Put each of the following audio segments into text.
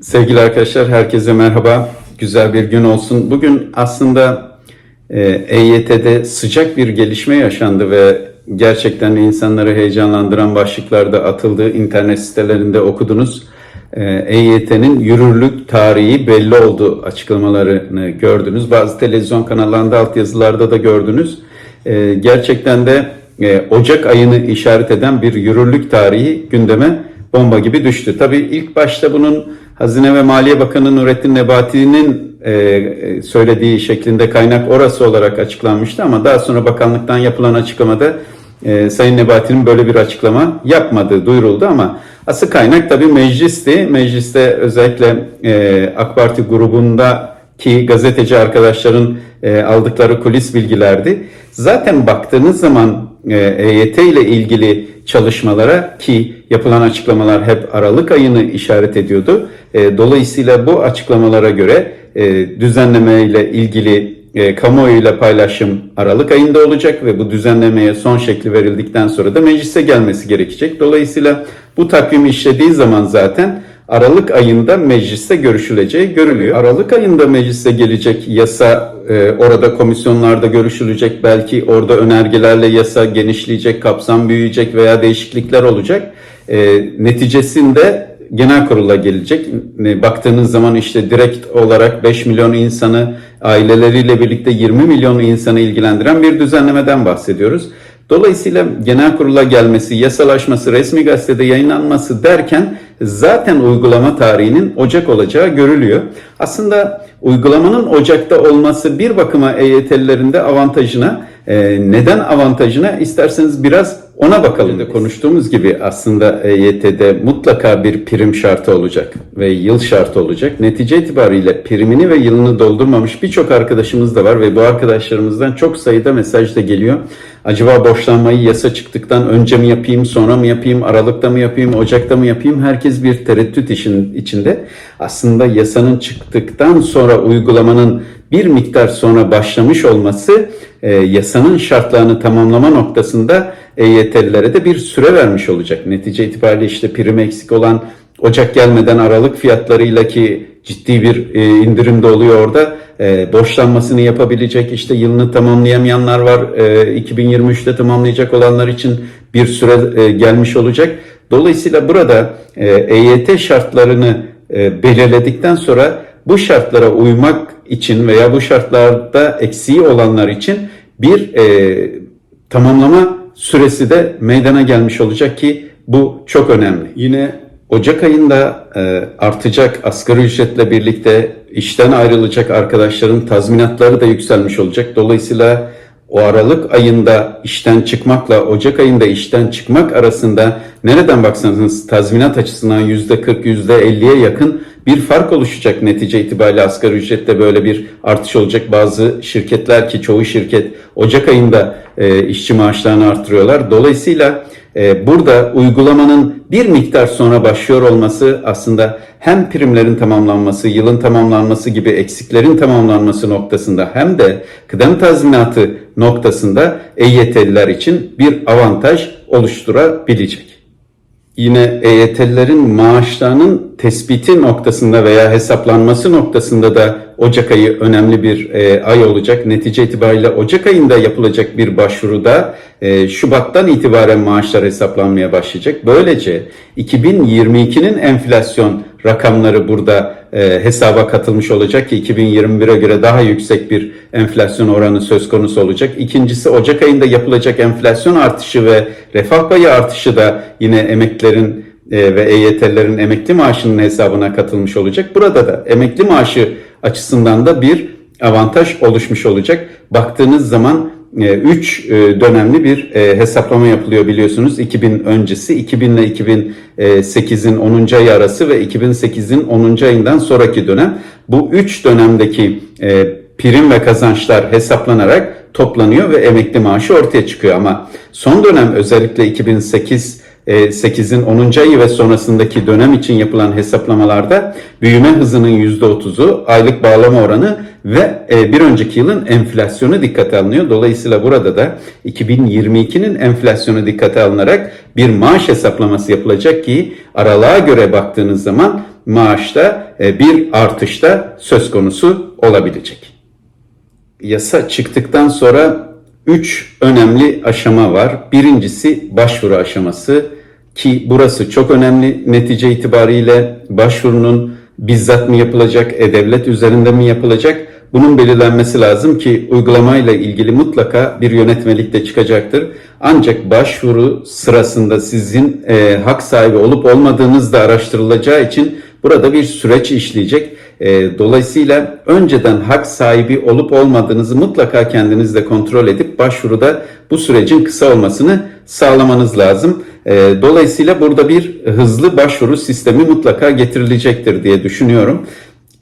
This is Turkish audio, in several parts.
Sevgili arkadaşlar, herkese merhaba. Güzel bir gün olsun. Bugün aslında e, EYT'de sıcak bir gelişme yaşandı ve gerçekten insanları heyecanlandıran başlıklarda atıldı. İnternet sitelerinde okudunuz. E, EYT'nin yürürlük tarihi belli oldu açıklamalarını gördünüz. Bazı televizyon kanallarında altyazılarda da gördünüz. E, gerçekten de e, Ocak ayını işaret eden bir yürürlük tarihi gündeme bomba gibi düştü. Tabii ilk başta bunun Hazine ve Maliye Bakanı Nurettin Nebati'nin e, e, söylediği şeklinde kaynak orası olarak açıklanmıştı ama daha sonra bakanlıktan yapılan açıklamada e, Sayın Nebati'nin böyle bir açıklama yapmadığı duyuruldu ama asıl kaynak tabii meclisti. Mecliste özellikle e, AK Parti grubundaki gazeteci arkadaşların aldıkları kulis bilgilerdi. Zaten baktığınız zaman EYT ile ilgili çalışmalara ki yapılan açıklamalar hep Aralık ayını işaret ediyordu. E, dolayısıyla bu açıklamalara göre e, düzenleme ile ilgili e, kamuoyuyla paylaşım Aralık ayında olacak ve bu düzenlemeye son şekli verildikten sonra da meclise gelmesi gerekecek. Dolayısıyla bu takvim işlediği zaman zaten Aralık ayında mecliste görüşüleceği görülüyor. Aralık ayında meclise gelecek yasa e, orada komisyonlarda görüşülecek. Belki orada önergelerle yasa genişleyecek, kapsam büyüyecek veya değişiklikler olacak. E, neticesinde genel kurula gelecek. Baktığınız zaman işte direkt olarak 5 milyon insanı aileleriyle birlikte 20 milyon insanı ilgilendiren bir düzenlemeden bahsediyoruz. Dolayısıyla genel kurula gelmesi, yasalaşması, resmi gazetede yayınlanması derken zaten uygulama tarihinin Ocak olacağı görülüyor. Aslında uygulamanın Ocak'ta olması bir bakıma EYT'lilerin de avantajına, e, neden avantajına isterseniz biraz ona bakalım da konuştuğumuz gibi aslında EYT'de mutlaka bir prim şartı olacak ve yıl şartı olacak. Netice itibariyle primini ve yılını doldurmamış birçok arkadaşımız da var ve bu arkadaşlarımızdan çok sayıda mesaj da geliyor. Acaba borçlanmayı yasa çıktıktan önce mi yapayım, sonra mı yapayım, Aralık'ta mı yapayım, Ocak'ta mı yapayım? Herkes bir tereddüt işin içinde. Aslında yasanın çıktıktan sonra uygulamanın bir miktar sonra başlamış olması e, yasanın şartlarını tamamlama noktasında EYT'lilere de bir süre vermiş olacak. Netice itibariyle işte prim eksik olan Ocak gelmeden Aralık fiyatlarıyla ki ciddi bir e, indirim de oluyor orada. E, borçlanmasını yapabilecek işte yılını tamamlayamayanlar var. E, 2023'te tamamlayacak olanlar için bir süre e, gelmiş olacak. Dolayısıyla burada e, EYT şartlarını e, belirledikten sonra bu şartlara uymak için veya bu şartlarda eksiği olanlar için bir e, tamamlama süresi de meydana gelmiş olacak ki bu çok önemli. Yine Ocak ayında e, artacak asgari ücretle birlikte işten ayrılacak arkadaşların tazminatları da yükselmiş olacak. Dolayısıyla o Aralık ayında işten çıkmakla Ocak ayında işten çıkmak arasında nereden baksanız tazminat açısından %40 %50'ye yakın bir fark oluşacak netice itibariyle asgari ücrette böyle bir artış olacak. Bazı şirketler ki çoğu şirket Ocak ayında e, işçi maaşlarını artırıyorlar. Dolayısıyla e, burada uygulamanın bir miktar sonra başlıyor olması aslında hem primlerin tamamlanması, yılın tamamlanması gibi eksiklerin tamamlanması noktasında hem de kıdem tazminatı noktasında EYT'liler için bir avantaj oluşturabilecek. Yine EYT'lilerin maaşlarının tespiti noktasında veya hesaplanması noktasında da Ocak ayı önemli bir e, ay olacak. Netice itibariyle Ocak ayında yapılacak bir başvuruda e, Şubat'tan itibaren maaşlar hesaplanmaya başlayacak. Böylece 2022'nin enflasyon rakamları burada e, hesaba katılmış olacak ki 2021'e göre daha yüksek bir enflasyon oranı söz konusu olacak. İkincisi Ocak ayında yapılacak enflasyon artışı ve refah payı artışı da yine emeklerin e, ve EYT'lerin emekli maaşının hesabına katılmış olacak. Burada da emekli maaşı açısından da bir avantaj oluşmuş olacak. Baktığınız zaman 3 dönemli bir e, hesaplama yapılıyor biliyorsunuz. 2000 öncesi, 2000 ile 2008'in 10. ayı arası ve 2008'in 10. ayından sonraki dönem. Bu 3 dönemdeki e, prim ve kazançlar hesaplanarak toplanıyor ve emekli maaşı ortaya çıkıyor. Ama son dönem özellikle 2008 8'in 10. ayı ve sonrasındaki dönem için yapılan hesaplamalarda büyüme hızının %30'u, aylık bağlama oranı ve e, bir önceki yılın enflasyonu dikkate alınıyor. Dolayısıyla burada da 2022'nin enflasyonu dikkate alınarak bir maaş hesaplaması yapılacak ki aralığa göre baktığınız zaman maaşta e, bir artışta söz konusu olabilecek. Yasa çıktıktan sonra 3 önemli aşama var. Birincisi başvuru aşaması ki burası çok önemli. Netice itibariyle başvurunun bizzat mı yapılacak, e-devlet üzerinde mi yapılacak? Bunun belirlenmesi lazım ki uygulamayla ilgili mutlaka bir yönetmelik de çıkacaktır. Ancak başvuru sırasında sizin e, hak sahibi olup olmadığınız da araştırılacağı için burada bir süreç işleyecek. E, dolayısıyla önceden hak sahibi olup olmadığınızı mutlaka kendiniz de kontrol edip başvuruda bu sürecin kısa olmasını sağlamanız lazım. E, dolayısıyla burada bir hızlı başvuru sistemi mutlaka getirilecektir diye düşünüyorum.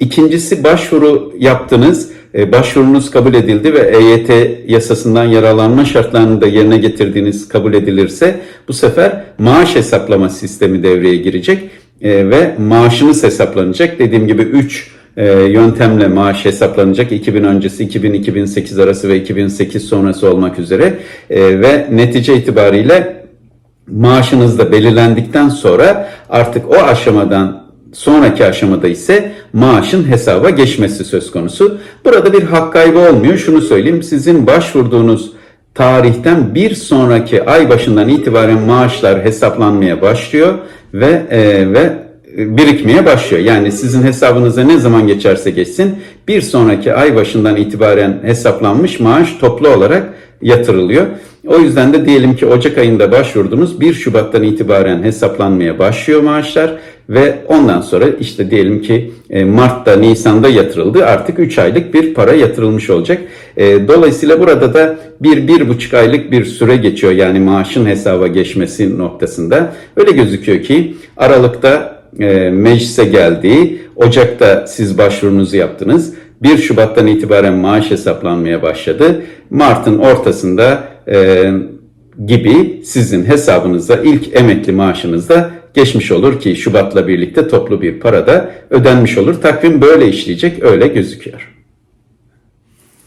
İkincisi başvuru yaptınız, e, başvurunuz kabul edildi ve EYT yasasından yararlanma şartlarını da yerine getirdiğiniz kabul edilirse bu sefer maaş hesaplama sistemi devreye girecek e, ve maaşınız hesaplanacak. Dediğim gibi 3 yöntemle maaş hesaplanacak. 2000 öncesi, 2000-2008 arası ve 2008 sonrası olmak üzere E, ve netice itibariyle maaşınız da belirlendikten sonra artık o aşamadan sonraki aşamada ise maaşın hesaba geçmesi söz konusu. Burada bir hak kaybı olmuyor. Şunu söyleyeyim sizin başvurduğunuz tarihten bir sonraki ay başından itibaren maaşlar hesaplanmaya başlıyor ve e, ve birikmeye başlıyor. Yani sizin hesabınıza ne zaman geçerse geçsin bir sonraki ay başından itibaren hesaplanmış maaş toplu olarak yatırılıyor. O yüzden de diyelim ki Ocak ayında başvurdunuz 1 Şubat'tan itibaren hesaplanmaya başlıyor maaşlar ve ondan sonra işte diyelim ki e, Mart'ta Nisan'da yatırıldı artık 3 aylık bir para yatırılmış olacak. E, dolayısıyla burada da bir bir buçuk aylık bir süre geçiyor yani maaşın hesaba geçmesi noktasında. Öyle gözüküyor ki Aralık'ta e, meclise geldi, Ocak'ta siz başvurunuzu yaptınız. 1 Şubat'tan itibaren maaş hesaplanmaya başladı. Mart'ın ortasında e, gibi sizin hesabınıza ilk emekli maaşınızda geçmiş olur ki Şubat'la birlikte toplu bir para da ödenmiş olur. Takvim böyle işleyecek öyle gözüküyor.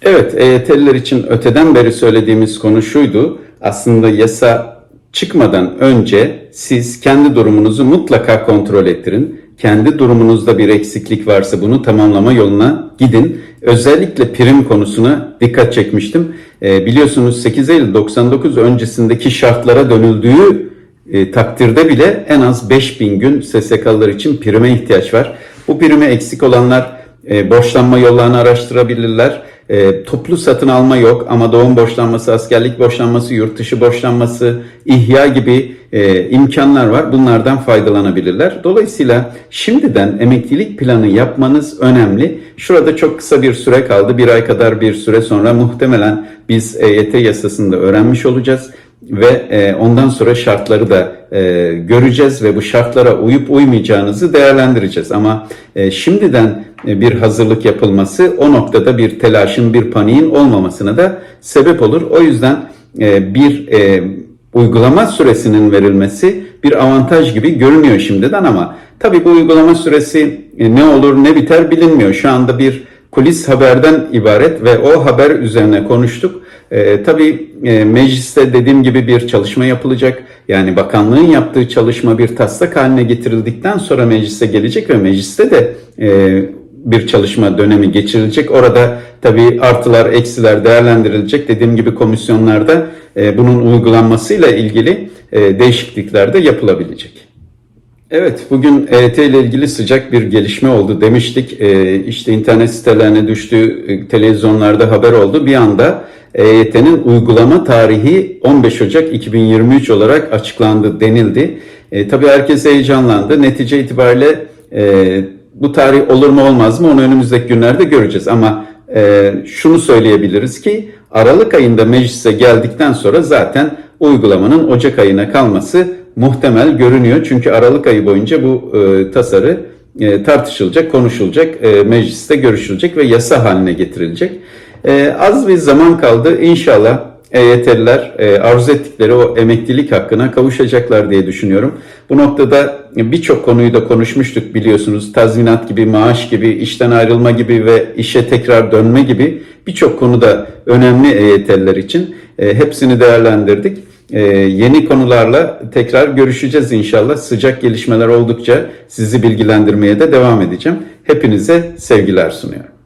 Evet EYT'liler için öteden beri söylediğimiz konu şuydu. Aslında yasa çıkmadan önce siz kendi durumunuzu mutlaka kontrol ettirin. Kendi durumunuzda bir eksiklik varsa bunu tamamlama yoluna gidin. Özellikle prim konusuna dikkat çekmiştim. E, biliyorsunuz 8 Eylül 99 öncesindeki şartlara dönüldüğü e, takdirde bile en az 5000 gün SSK'lılar için prime ihtiyaç var. Bu prime eksik olanlar e, borçlanma yollarını araştırabilirler. E, toplu satın alma yok ama doğum borçlanması, askerlik borçlanması, yurt dışı borçlanması, ihya gibi e, imkanlar var. Bunlardan faydalanabilirler. Dolayısıyla şimdiden emeklilik planı yapmanız önemli. Şurada çok kısa bir süre kaldı. Bir ay kadar bir süre sonra muhtemelen biz EYT yasasında öğrenmiş olacağız ve e, ondan sonra şartları da e, göreceğiz ve bu şartlara uyup uymayacağınızı değerlendireceğiz. Ama e, şimdiden e, bir hazırlık yapılması o noktada bir telaşın, bir paniğin olmamasına da sebep olur. O yüzden e, bir e, uygulama süresinin verilmesi bir avantaj gibi görünüyor şimdiden ama tabii bu uygulama süresi e, ne olur ne biter bilinmiyor. Şu anda bir kulis haberden ibaret ve o haber üzerine konuştuk. E, tabii e, mecliste dediğim gibi bir çalışma yapılacak. Yani bakanlığın yaptığı çalışma bir taslak haline getirildikten sonra meclise gelecek ve mecliste de e, bir çalışma dönemi geçirilecek. Orada tabii artılar, eksiler değerlendirilecek. Dediğim gibi komisyonlarda e, bunun uygulanmasıyla ilgili e, değişiklikler de yapılabilecek. Evet, bugün EYT ile ilgili sıcak bir gelişme oldu demiştik. E, işte internet sitelerine düştü, e, televizyonlarda haber oldu. Bir anda EYT'nin uygulama tarihi 15 Ocak 2023 olarak açıklandı denildi. E, tabii herkes heyecanlandı. Netice itibariyle e, bu tarih olur mu olmaz mı onu önümüzdeki günlerde göreceğiz. Ama e, şunu söyleyebiliriz ki Aralık ayında meclise geldikten sonra zaten uygulamanın Ocak ayına kalması muhtemel görünüyor. Çünkü Aralık ayı boyunca bu e, tasarı e, tartışılacak, konuşulacak, e, mecliste görüşülecek ve yasa haline getirilecek. E, az bir zaman kaldı. İnşallah EYT'liler e, arzu ettikleri o emeklilik hakkına kavuşacaklar diye düşünüyorum. Bu noktada birçok konuyu da konuşmuştuk biliyorsunuz. Tazminat gibi, maaş gibi, işten ayrılma gibi ve işe tekrar dönme gibi birçok konu da önemli EYT'liler için. E, hepsini değerlendirdik. E, yeni konularla tekrar görüşeceğiz inşallah. Sıcak gelişmeler oldukça sizi bilgilendirmeye de devam edeceğim. Hepinize sevgiler sunuyorum.